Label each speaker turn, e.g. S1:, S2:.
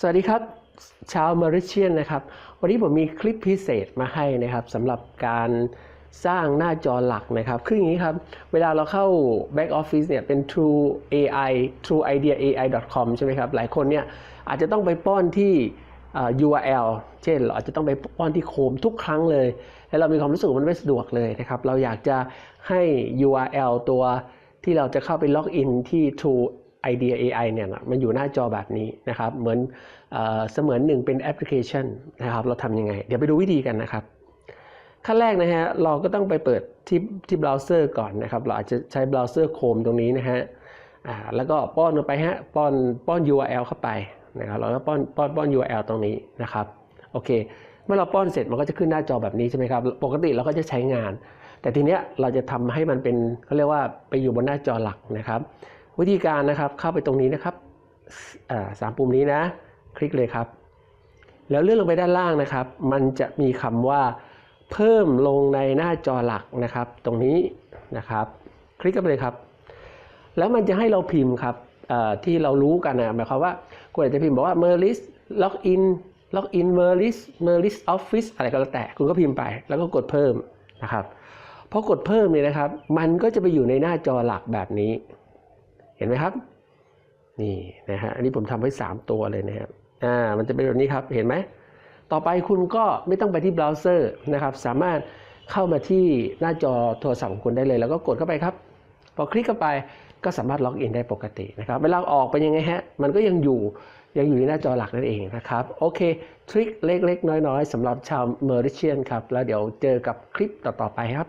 S1: สวัสดีครับชาวมาริเชียนนะครับ วันนี้ผมมีคลิปพิเศษมาให้นะครับสำหรับการสร้างหน้าจอหลักนะครับ คืออย่างนี้ครับ เวลาเราเข้า back office เนี่ยเป็น true AI true idea ai com ใช่ไหมครับ หลายคนเนี่ยอาจจะต้องไปป้อนที่ URL เช่นเราอาจจะต้องไปป้อนที่โคมทุกครั้งเลย แล้วเรามีความรู้สึกมันไม่สะดวกเลยนะครับ เราอยากจะให้ URL ตัวที่เราจะเข้าไปล็อกอินที่ True Idea AI เนี่ยมันอยู่หน้าจอแบบนี้นะครับ เหมือนเอเสมือนหนึ่งเป็นแอปพลิเคชันนะครับ เราทำยังไง เดี๋ยวไปดูวิธีกันนะครับ ขั้นแรกนะฮะเราก็ต้องไปเปิดที่ที่เบราว์เซอร์ก่อนนะครับ เราอาจจะใช้เบราว์เซอร์โคมตรงนี้นะฮะแล้วก็ป้อนลงไปฮะป้อนป้อน URL เข้าไปนะครับเราก็ป้อนป้อนป้อน URL ตรงนี้นะครับโอเค เมื่อเราป้อนเสร็จมันก็จะขึ้นหน้าจอแบบนี้ใช่ไหมครับปกติเราก็จะใช้งาน แต่ทีเนี้ยเราจะทำให้มันเป็นเขาเรียกว่าไปอยู่บนหน้าจอหลักนะครับ วิธีการนะครับเข้าไปตรงนี้นะครับสามปุ่มนี้นะ คลิกเลยครับ แล้วเลื่อนลงไปด้านล่างนะครับ มันจะมีคำว่า เพิ่มลงในหน้าจอหลักนะครับ ตรงนี้นะครับ คลิกเข้าไปเลยครับ แล้วมันจะให้เราพิมพ์ครับที่เรารู้กันนะหมายความว่าคุณอาจจะพิมพ์บอกว่า Merlis login login Merlis Merlis Office อะไรก็แล้วแต่คุณก็พิมพ์ไป แล้วก็กดเพิ่มนะครับพอกดเพิ่มเนี่ยนะครับ มันก็จะไปอยู่ในหน้าจอหลักแบบนี้ ห็นไหมครับนี่นะฮะอันนี้ผมทำไว้ 3 ตัวเลยนะครับอ่ามันจะเป็นแบบนี้ครับเห็นไหมต่อไปคุณก็ไม่ต้องไปที่เบราว์เซอร์นะครับสามารถเข้ามาที่หน้าจอโทรศัพท์ของคุณได้เลย แล้วก็กดเข้าไปครับ พอคลิกเข้าไปก็สามารถล็อกอินได้ปกตินะครับเวลาออกไปยังไงฮะมันก็ยังอยู่ยังอยู่ในหน้าจอหลักนั่นเองนะครับโอเคทริคเล็กๆ น้อยๆสำหรับชาวเมอริเชียนครับแล้วเดี๋ยวเจอกับคลิปต่อๆไปครับ